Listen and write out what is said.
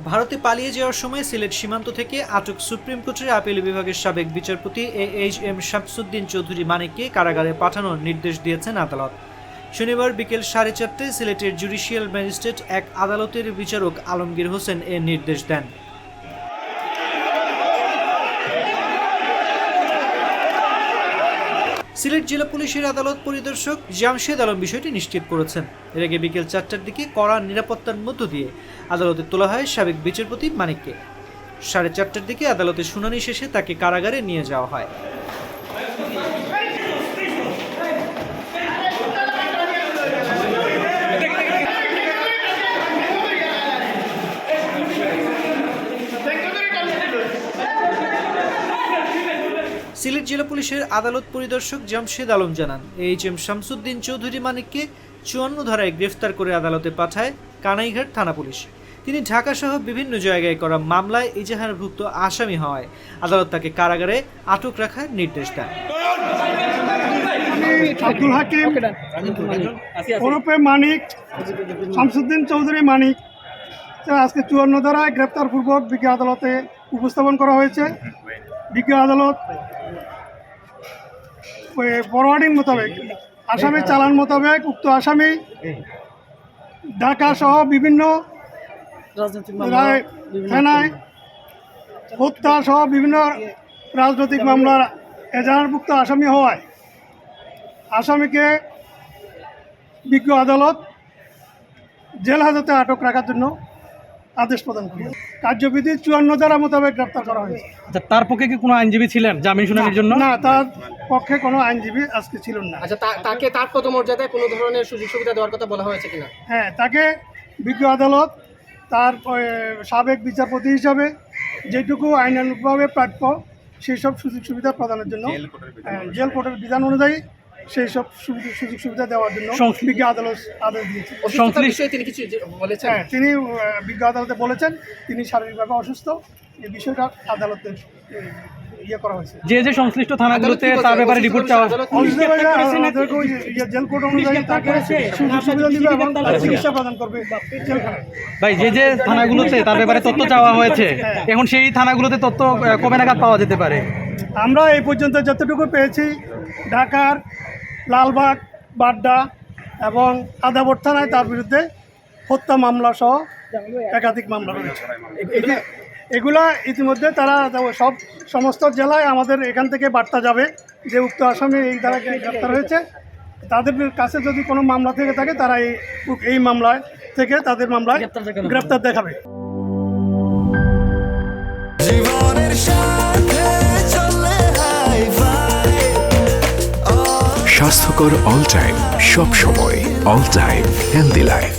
ভারতে পালিয়ে যাওয়ার সময় সিলেট সীমান্ত থেকে আটক সুপ্রিম কোর্টের আপিল বিভাগের সাবেক বিচারপতি A H M Shamsuddin Chowdhury মানিককে কারাগারে পাঠানোর নির্দেশ দিয়েছেন আদালত। শনিবার বিকেল সাড়ে চারটায় সিলেটের জুডিশিয়াল ম্যাজিস্ট্রেট এক আদালতের বিচারক আলমগীর হোসেন এ নির্দেশ দেন। সিলেট জেলা পুলিশের আদালত পরিদর্শক জামশেদ আলম বিষয়টি নিশ্চিত করেছেন। এর আগে বিকেল চারটার দিকে কড়া নিরাপত্তার মধ্য দিয়ে আদালতে তোলা হয় সাবেক বিচারপতি মানিককে। সাড়ে চারটার দিকে আদালতে শুনানি শেষে তাকে কারাগারে নিয়ে যাওয়া হয়। সিলেট জেলা পুলিশের আদালত পরিদর্শক জামশেদ আলম জানান এইচ এম শামসুদ্দিন চৌধুরী মানিককে চুয়ান্ন ধারায় গ্রেফতার করে আদালতে পাঠায় কানাইঘাট থানা পুলিশ। তিনি ঢাকা সহ বিভিন্ন জায়গায় করা মামলায় ইজাহারভুক্ত আসামি হওয়ায় আদালত তাকে কারাগারে আটক রাখার নির্দেশ দেন। আব্দুল হাকিম ওরফে মানিক শামসুদ্দিন চৌধুরী মানিক আজকে চুয়ান্ন ধারায় গ্রেপ্তারপূর্বক বিজ্ঞ আদালতে উপস্থাপন করা হয়েছে। বিজ্ঞ আদালত ফরওয়ার্ডিং মোতাবেক আসামি চালান মোতাবেক উক্ত আসামি ঢাকা সহ বিভিন্ন রায়- থানায় হত্যা সহ বিভিন্ন রাজনৈতিক মামলার এজাহারভুক্ত আসামি হওয়ায় আসামিকে বিজ্ঞ আদালত জেল হাজতে আটক রাখার জন্য আদেশ প্রদান করে কার্যবিধি চুয়ান্ন ধারা মোতাবেক গ্রেপ্তার করা হয়েছে। আচ্ছা তার পক্ষে কি কোনো আইনজীবী ছিলেন জামিন শুনানির জন্য? না তার পক্ষে কোনো আইনজীবী আজকে ছিলেন না। আচ্ছা তা- তাকে তার কত মর্যাদায় কোনো ধরনের সুযোগ সুবিধা দেওয়ার কথা বলা হয়েছে কিনা? হ্যাঁ তাকে বিজ্ঞ আদালত তার সাবেক বিচারপতি হিসাবে যেটুকু আইনানুগভাবে প্রাপ্য সেই সব সুযোগ সুবিধা প্রদানের জন্য হ্যাঁ, জেল কোর্টের বিধান অনুযায়ী সেই সব সুবিধা সুযোগ সুবিধা দেওয়ার জন্য সংশ্লিষ্ট- বিজ্ঞ আদালত আদেশ দিয়েছে সংশ্লিষ্ট- তিনি কিছু বলেছেন? হ্যাঁ তিনি বিজ্ঞ আদালতে বলেছেন তিনি শারীরিকভাবে অসুস্থ এই বিষয়টা আদালতে এ, ইয়ে করা হয়েছে। যে যে সংশ্লিষ্ট থানাগুলোতে তার ব্যাপারে রিপোর্ট চাওয়া আদালত কি অসুস্থ হয়ে গেলে আমাদেরকে ওই জেল কোর্ট অনুযায়ী তাকে সুবিধা দিবে এবং চিকিৎসা প্রদান করবে ভাই যে যে থানাগুলোতে তার ব্যাপারে তথ্য চাওয়া হয়েছে এখন সেই থানাগুলোতে তথ্য কবে নাগাদ পাওয়া যেতে পারে? আমরা এই পর্যন্ত যতটুকু পেয়েছি ঢাকার লালবাগ বাড্ডা এবং আদাবর থানায় তার বিরুদ্ধে হত্যা মামলা সহ একাধিক মামলা রয়েছে। এগুলা ইতিমধ্যে তারা সব সমস্ত জেলায় আমাদের এখান থেকে বার্তা যাবে যে উক্ত আসামি এই দ্বারা গ্রেপ্তার হয়েছে। তাদের কাছে যদি কোনো মামলা থেকে থাকে তারা এই এই মামলায় থেকে তাদের মামলায় গ্রেপ্তার দেখাবে। জীবনের সাথে চলে হাই ফাই স্বাস্থ্যকর অল টাইম সব সময় অল টাইম হেলদি লাইফ।